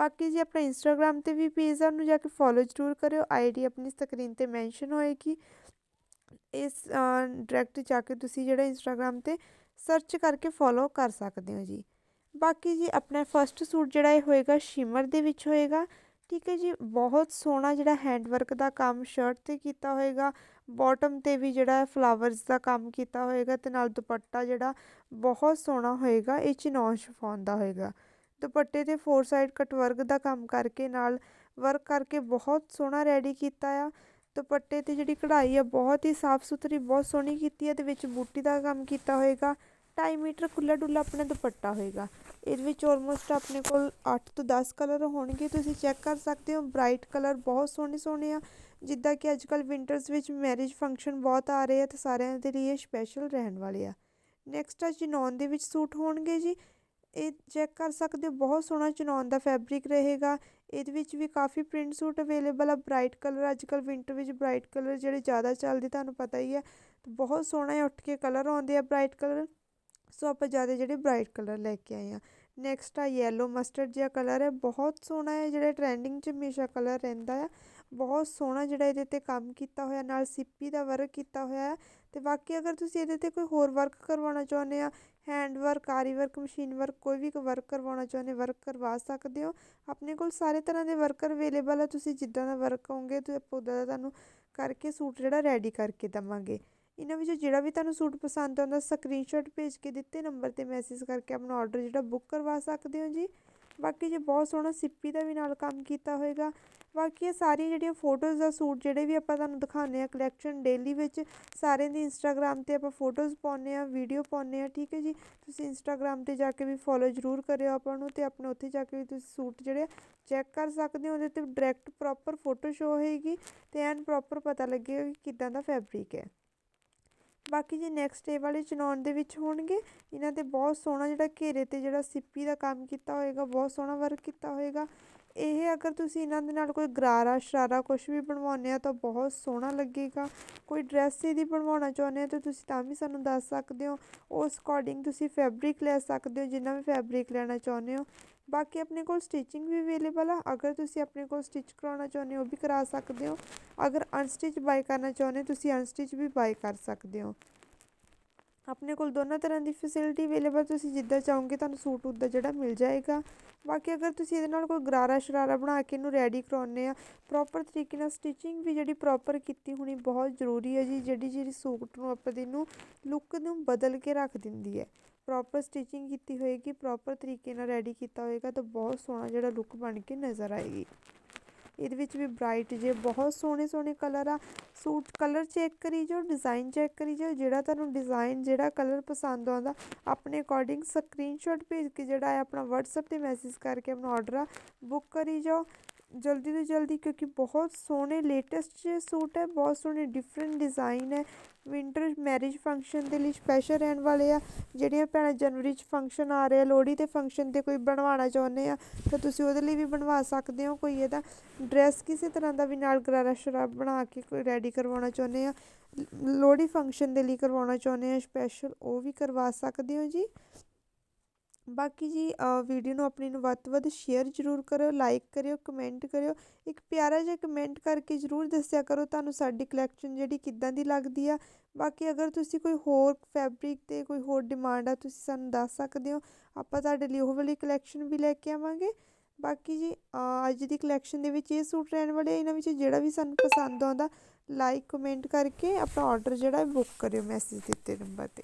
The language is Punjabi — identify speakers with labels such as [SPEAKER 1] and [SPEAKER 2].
[SPEAKER 1] ਬਾਕੀ ਜੀ ਆਪਣਾ ਇੰਸਟਾਗ੍ਰam ਤੇ ਵੀ ਪੇਜ ਆ, ਉਹਨੂੰ ਜਾ ਕੇ ਫੋਲੋ ਜ਼ਰੂਰ ਕਰਿਓ। ਆਈਡੀ ਆਪਣੀ ਸਕਰੀਨ ਤੇ ਮੈਂਸ਼ਨ ਹੋਏਗੀ। ਇਸ ਡਾਇਰੈਕਟ ਜਾ ਕੇ ਤੁਸੀਂ ਜਿਹੜਾ ਇੰਸਟਾਗ੍ਰam ਤੇ ਸਰਚ ਕਰਕੇ ਫੋਲੋ ਕਰ ਸਕਦੇ ਹੋ ਜੀ। ਬਾਕੀ ਜੀ ਆਪਣਾ ਫਰਸਟ ਸੂਟ ਜਿਹੜਾ ਇਹ ਹੋਏਗਾ ਸ਼ਿਮਰ ਦੇ ਵਿੱਚ ਹੋਏਗਾ। ਠੀਕ ਹੈ ਜੀ, ਬਹੁਤ ਸੋਹਣਾ ਜਿਹੜਾ ਹੈਂਡਵਰਕ ਦਾ ਕੰਮ ਸ਼ਰਟ ਤੇ ਕੀਤਾ ਹੋਏਗਾ। ਬਾਟਮ ਤੇ ਵੀ ਜਿਹੜਾ ਫਲਾਵਰਸ ਦਾ ਕੰਮ ਕੀਤਾ ਹੋਏਗਾ ਤੇ ਨਾਲ ਦੁਪੱਟਾ ਜਿਹੜਾ ਬਹੁਤ ਸੋਹਣਾ ਹੋਏਗਾ, ਇਹ ਚਿਨੌਨ ਸ਼ਿਫੋਨ ਦਾ ਹੋਏਗਾ। ਦੁਪੱਟੇ ਤੇ ਫੋਰ ਸਾਈਡ ਕਟ ਵਰਕ ਦਾ ਕੰਮ ਕਰਕੇ ਨਾਲ ਵਰਕ ਕਰਕੇ ਬਹੁਤ ਸੋਹਣਾ ਰੈਡੀ ਕੀਤਾ ਆ। ਦੁਪੱਟੇ ਤੇ ਜਿਹੜੀ ਕਢਾਈ ਆ ਬਹੁਤ ਹੀ ਸਾਫ਼ ਸੁਥਰੀ, ਬਹੁਤ ਸੋਹਣੀ ਕੀਤੀ ਹੈ ਤੇ ਵਿੱਚ ਬੂਟੀ ਦਾ ਕੰਮ ਕੀਤਾ ਹੋਏਗਾ 2.5 ਮੀਟਰ ਖੁੱਲਾ ਡੁੱਲਾ ਆਪਣਾ ਦੁਪੱਟਾ ਹੋਏਗਾ। ਇਹਦੇ ਵਿੱਚ ਆਲਮੋਸਟ ਆਪਣੇ ਕੋਲ 8 ਤੋਂ 10 ਕਲਰ ਹੋਣਗੇ, ਤੁਸੀਂ ਚੈੱਕ ਕਰ ਸਕਦੇ ਹੋ ਬ੍ਰਾਈਟ ਕਲਰ ਬਹੁਤ ਸੋਹਣੇ ਸੋਹਣੇ ਆ। ਜਿੱਦਾਂ ਕਿ ਅੱਜ ਕੱਲ ਵਿੰਟਰਸ ਵਿੱਚ ਮੈਰਿਜ ਫੰਕਸ਼ਨ ਬਹੁਤ ਆ ਰਹੇ ਆ ਤੇ ਸਾਰਿਆਂ ਦੇ ਲਈ ਇਹ ਸਪੈਸ਼ਲ ਰਹਿਣ ਵਾਲੇ ਆ। ਨੈਕਸਟ ਆ ਚਿਨੌਨ ਦੇ ਵਿੱਚ ਸੂਟ ਹੋਣਗੇ ਜੀ। ਇਹ ਚੈੱਕ ਕਰ ਸਕਦੇ ਹੋ, ਬਹੁਤ ਸੋਹਣਾ ਚਨੌਨ ਦਾ ਫੈਬਰਿਕ ਰਹੇਗਾ। ਇਹਦੇ ਵਿੱਚ ਵੀ ਕਾਫੀ ਪ੍ਰਿੰਟ ਸੂਟ ਅਵੇਲੇਬਲ ਆ ਬ੍ਰਾਈਟ ਕਲਰ ਅੱਜ ਕੱਲ ਵਿੰਟਰ ਵਿੱਚ ਬ੍ਰਾਈਟ ਕਲਰ ਜਿਹੜੇ ਜ਼ਿਆਦਾ ਚੱਲਦੇ, ਤੁਹਾਨੂੰ ਪਤਾ ਹੀ ਹੈ। ਬਹੁਤ ਸੋਹਣਾ ਉੱਠ ਕੇ ਕਲਰ ਆਉਂਦੇ ਆ ਬ੍ਰਾਈਟ ਕਲਰ ਸੋ ਆਪਾਂ ਜ਼ਿਆਦਾ ਜਿਹੜੇ ਬ੍ਰਾਈਟ ਕਲਰ ਲੈ ਕੇ ਆਏ ਆ। ਨੈਕਸਟ ਆ ਯੈਲੋ ਮਸਟਰਡ ਜਿਹਾ ਕਲਰ ਹੈ। ਬਹੁਤ ਸੋਹਣਾ ਹੈ, ਜਿਹੜਾ ਟ੍ਰੈਂਡਿੰਗ 'ਚ ਹਮੇਸ਼ਾ ਕਲਰ ਰਹਿੰਦਾ ਆ ਬਹੁਤ ਸੋਹਣਾ ਜਿਹੜਾ ਇਹਦੇ ਤੇ ਕੰਮ ਕੀਤਾ ਹੋਇਆ, ਨਾਲ ਸਿੱਪੀ ਦਾ ਵਰਕ ਕੀਤਾ ਹੋਇਆ ਹੈ। ਤੇ ਬਾਕੀ ਅਗਰ ਤੁਸੀਂ ਇਹਦੇ ਤੇ ਕੋਈ ਹੋਰ ਵਰਕ ਕਰਵਾਉਣਾ ਚਾਹੁੰਦੇ ਆ hand work aari work machine work ਕੋਈ ਵੀ ਵਰਕ ਕਰਵਾਉਣਾ ਚਾਹੁੰਦੇ ਵਰਕ ਕਰਵਾ ਸਕਦੇ ਹੋ। ਆਪਣੇ ਕੋਲ ਸਾਰੇ ਤਰ੍ਹਾਂ ਦੇ ਵਰਕਰ ਅਵੇਲੇਬਲ ਆ, ਤੁਸੀਂ ਜਿੱਦਾਂ ਦਾ ਵਰਕ ਕਹੋਗੇ, ਤੇ ਆਪਾਂ ਉੱਦਾਂ ਦਾ ਤੁਹਾਨੂੰ ਕਰਕੇ ਸੂਟ ਜਿਹੜਾ ਰੈਡੀ ਕਰਕੇ ਦਵਾਂਗੇ। ਇਹਨਾਂ ਵਿੱਚੋਂ ਜਿਹੜਾ ਵੀ ਤੁਹਾਨੂੰ ਸੂਟ ਪਸੰਦ ਆਉਂਦਾ ਸਕਰੀਨਸ਼ਾਟ ਭੇਜ ਕੇ ਦਿੱਤੇ ਨੰਬਰ ਤੇ ਮੈਸੇਜ ਕਰਕੇ ਆਪਣਾ ਆਰਡਰ ਜਿਹੜਾ ਬੁੱਕ ਕਰਵਾ ਸਕਦੇ ਹੋ ਜੀ। ਬਾਕੀ ਜੇ ਬਹੁਤ ਸੋਹਣਾ ਸਿੱਪੀ ਦਾ ਵੀ ਨਾਲ ਕੰਮ ਕੀਤਾ ਹੋਏਗਾ। ਬਾਕੀ ਇਹ ਸਾਰੀਆਂ ਜਿਹੜੀਆਂ ਫੋਟੋਜ਼ ਦਾ ਸੂਟ, ਜਿਹੜੇ ਵੀ ਆਪਾਂ ਤੁਹਾਨੂੰ ਦਿਖਾਉਂਦੇ ਆ ਕਲੈਕਸ਼ਨ ਡੇਲੀ ਵਿੱਚ, ਸਾਰਿਆਂ ਦੀ ਇੰਸਟਾਗ੍ਰam ਤੇ ਆਪਾਂ ਫੋਟੋਜ਼ ਪਾਉਂਦੇ ਆ ਵੀਡੀਓ ਪਾਉਂਦੇ ਆ ਠੀਕ ਹੈ ਜੀ? ਤੁਸੀਂ ਇੰਸਟਾਗ੍ਰam ਤੇ ਜਾ ਕੇ ਵੀ ਫੋਲੋ ਜ਼ਰੂਰ ਕਰਿਓ ਆਪਾਂ ਨੂੰ ਤੇ ਆਪਣੇ ਉੱਥੇ ਜਾ ਕੇ ਵੀ ਤੁਸੀਂ ਸੂਟ ਜਿਹੜੇ ਚੈੱਕ ਕਰ ਸਕਦੇ ਹੋ, ਉਹਦੇ ਤੇ ਡਾਇਰੈਕਟ ਪ੍ਰੋਪਰ ਫੋਟੋ ਸ਼ੋ ਹੋਏਗੀ ਤੇ ਐਨ ਪ੍ਰੋਪਰ ਪਤਾ ਲੱਗੇਗਾ ਕਿ ਕਿੱਦਾਂ ਦਾ ਫੈਬਰਿਕ ਹੈ। ਬਾਕੀ ਜੀ ਨੈਕਸਟ ਡੇ ਵਾਲੇ ਚਨੌਨ ਦੇ ਵਿੱਚ ਹੋਣਗੇ, ਇਹਨਾਂ ਤੇ ਬਹੁਤ ਸੋਹਣਾ ਜਿਹੜਾ ਘੇਰੇ ਤੇ ਜਿਹੜਾ ਸਿੱਪੀ ਦਾ ਕੰਮ ਕੀਤਾ ਹੋਏਗਾ, ਬਹੁਤ ਸੋਹਣਾ ਵਰਕ ਕੀਤਾ ਹੋਏਗਾ। ਇਹ ਅਗਰ ਤੁਸੀਂ ਇਹਨਾਂ ਦੇ ਨਾਲ ਕੋਈ ਗਰਾਰਾ, ਸ਼ਰਾਰਾ ਕੁਝ ਵੀ ਬਣਵਾਉਂਦੇ ਆ ਤਾਂ ਬਹੁਤ ਸੋਹਣਾ ਲੱਗੇਗਾ। ਕੋਈ ਡਰੈਸ ਇਹਦੀ ਬਣਵਾਉਣਾ ਚਾਹੁੰਦੇ ਆ ਤਾਂ ਤੁਸੀਂ ਤਾਂ ਵੀ ਸਾਨੂੰ ਦੱਸ ਸਕਦੇ ਹੋ। ਉਸ ਅਕੋਰਡਿੰਗ ਤੁਸੀਂ ਫੈਬਰਿਕ ਲੈ ਸਕਦੇ ਹੋ, ਜਿੰਨਾ ਵੀ ਫੈਬਰਿਕ ਲੈਣਾ ਚਾਹੁੰਦੇ ਹੋ। ਬਾਕੀ ਆਪਣੇ ਕੋਲ ਸਟਿਚਿੰਗ ਵੀ ਅਵੇਲੇਬਲ ਆ। ਅਗਰ ਤੁਸੀਂ ਆਪਣੇ ਕੋਲ ਸਟਿਚ ਕਰਾਉਣਾ ਚਾਹੁੰਦੇ ਹੋ, ਉਹ ਵੀ ਕਰਾ ਸਕਦੇ ਹੋ। ਅਗਰ ਅਨਸਟਿਚ ਬਾਈ ਕਰਨਾ ਚਾਹੁੰਦੇ ਤੁਸੀਂ ਅਨਸਟਿਚ ਵੀ ਬਾਈ ਕਰ ਸਕਦੇ ਹੋ। ਆਪਣੇ ਕੋਲ ਦੋਨਾਂ ਤਰ੍ਹਾਂ ਦੀ ਫੈਸਿਲਿਟੀ ਅਵੇਲੇਬਲ ਤੁਸੀਂ ਜਿੱਦਾਂ ਚਾਹੋਗੇ ਤੁਹਾਨੂੰ ਸੂਟ ਉੱਦਾਂ ਜਿਹੜਾ ਮਿਲ ਜਾਏਗਾ। ਬਾਕੀ ਅਗਰ ਤੁਸੀਂ ਇਹਦੇ ਨਾਲ ਕੋਈ ਗਰਾਰਾ ਸ਼ਰਾਰਾ ਬਣਾ ਕੇ ਇਹਨੂੰ ਰੈਡੀ ਕਰਾਉਨੇ ਆ ਪ੍ਰੋਪਰ ਤਰੀਕੇ ਨਾਲ ਸਟਿਚਿੰਗ ਵੀ ਜਿਹੜੀ ਪ੍ਰੋਪਰ ਕੀਤੀ ਹੋਣੀ ਬਹੁਤ ਜ਼ਰੂਰੀ ਹੈ ਜੀ, ਜਿਹੜੀ ਜਿਹੜੀ ਸੂਟ ਨੂੰ ਆਪਾਂ ਦੇ ਨੂੰ ਲੁੱਕ ਨੂੰ ਬਦਲ ਕੇ ਰੱਖ ਦਿੰਦੀ ਹੈ। ਪ੍ਰੋਪਰ ਸਟਿਚਿੰਗ ਕੀਤੀ ਹੋਏਗੀ ਪ੍ਰੋਪਰ ਤਰੀਕੇ ਨਾਲ ਰੈਡੀ ਕੀਤਾ ਹੋਏਗਾ ਤਾਂ ਬਹੁਤ ਸੋਹਣਾ ਜਿਹੜਾ ਲੁੱਕ ਬਣ ਕੇ ਨਜ਼ਰ ਆਏਗੀ। ਇਹਦੇ ਵਿੱਚ ਵੀ ਬ੍ਰਾਈਟ ਜੇ, ਬਹੁਤ ਸੋਹਣੇ ਸੋਹਣੇ ਕਲਰ ਆ। ਸੂਟ ਕਲਰ ਚੈੱਕ ਕਰੀ ਜਾਓ ਡਿਜ਼ਾਈਨ ਚੈੱਕ ਕਰੀ ਜਾਓ, ਜਿਹੜਾ ਤੁਹਾਨੂੰ ਡਿਜ਼ਾਈਨ ਜਿਹੜਾ ਕਲਰ ਪਸੰਦ ਆਉਂਦਾ, ਆਪਣੇ ਅਕੋਰਡਿੰਗ ਸਕਰੀਨਸ਼ਾਟ ਭੇਜ ਕੇ ਜਿਹੜਾ ਹੈ ਆਪਣਾ WhatsApp ਤੇ ਮੈਸੇਜ ਕਰਕੇ ਆਪਣਾ ਆਰਡਰ ਆ ਬੁੱਕ ਕਰੀ ਜਾਓ। ਜਲਦੀ ਤੋਂ ਜਲਦੀ ਕਿਉਂਕਿ ਬਹੁਤ ਸੋਹਣੇ ਲੇਟੈਸਟ ਸੂਟ ਹੈ, ਬਹੁਤ ਸੋਹਣੇ ਡਿਫਰੈਂਟ ਡਿਜ਼ਾਈਨ ਹੈ। ਵਿੰਟਰ ਮੈਰਿਜ ਫੰਕਸ਼ਨ ਦੇ ਲਈ ਸਪੈਸ਼ਲ ਰਹਿਣ ਵਾਲੇ ਆ। ਜਿਹੜੀਆਂ ਭੈਣਾਂ ਜਨਵਰੀ 'ਚ ਫੰਕਸ਼ਨ ਆ ਰਹੇ ਆ ਲੋਹੜੀ ਦੇ ਫੰਕਸ਼ਨ ਤੇ ਕੋਈ ਬਣਵਾਉਣਾ ਚਾਹੁੰਦੇ ਆ, ਤਾਂ ਤੁਸੀਂ ਉਹਦੇ ਲਈ ਵੀ ਬਣਵਾ ਸਕਦੇ ਹੋ ਕੋਈ ਇਹਦਾ। ਡਰੈਸ ਕਿਸੇ ਤਰ੍ਹਾਂ ਦਾ ਵੀ ਨਾਲ ਗਰਾਰਾ ਸ਼ਰਾਬ ਬਣਾ ਕੇ ਕੋਈ ਰੈਡੀ ਕਰਵਾਉਣਾ ਚਾਹੁੰਦੇ ਆ। ਲੋਹੜੀ ਫੰਕਸ਼ਨ ਦੇ ਲਈ ਕਰਵਾਉਣਾ ਚਾਹੁੰਦੇ ਆ ਸਪੈਸ਼ਲ ਉਹ ਵੀ ਕਰਵਾ ਸਕਦੇ ਹੋ ਜੀ। ਬਾਕੀ ਜੀ ਵੀਡੀਓ ਨੂੰ ਆਪਣੀ ਨੂੰ ਵੱਧ ਤੋਂ ਵੱਧ ਸ਼ੇਅਰ ਜ਼ਰੂਰ ਕਰਿਓ ਲਾਈਕ ਕਰਿਓ ਕਮੈਂਟ ਕਰਿਓ। ਇੱਕ ਪਿਆਰਾ ਜਿਹਾ ਕਮੈਂਟ ਕਰਕੇ ਜ਼ਰੂਰ ਦੱਸਿਆ ਕਰੋ ਤੁਹਾਨੂੰ ਸਾਡੀ ਕਲੈਕਸ਼ਨ ਜਿਹੜੀ ਕਿੱਦਾਂ ਦੀ ਲੱਗਦੀ ਆ। ਬਾਕੀ ਅਗਰ ਤੁਸੀਂ ਕੋਈ ਹੋਰ ਫੈਬਰਿਕ ਤੇ ਕੋਈ ਹੋਰ ਡਿਮਾਂਡ ਆ, ਤੁਸੀਂ ਸਾਨੂੰ ਦੱਸ ਸਕਦੇ ਹੋ। ਆਪਾਂ ਤੁਹਾਡੇ ਲਈ ਉਹ ਵਾਲੀ ਕਲੈਕਸ਼ਨ ਵੀ ਲੈ ਕੇ ਆਵਾਂਗੇ। ਬਾਕੀ ਜੀ ਅੱਜ ਦੀ ਕਲੈਕਸ਼ਨ ਦੇ ਵਿੱਚ ਇਹ ਸੂਟ ਰਹਿਣ ਵਾਲੇ ਇਹਨਾਂ ਵਿੱਚ ਜਿਹੜਾ ਵੀ ਸਾਨੂੰ ਪਸੰਦ ਆਉਂਦਾ ਲਾਈਕ ਕਮੈਂਟ ਕਰਕੇ ਆਪਣਾ ਆਰਡਰ ਜਿਹੜਾ ਬੁੱਕ ਕਰਿਓ ਮੈਸੇਜ ਦਿੱਤੇ ਨੰਬਰ ਤੇ।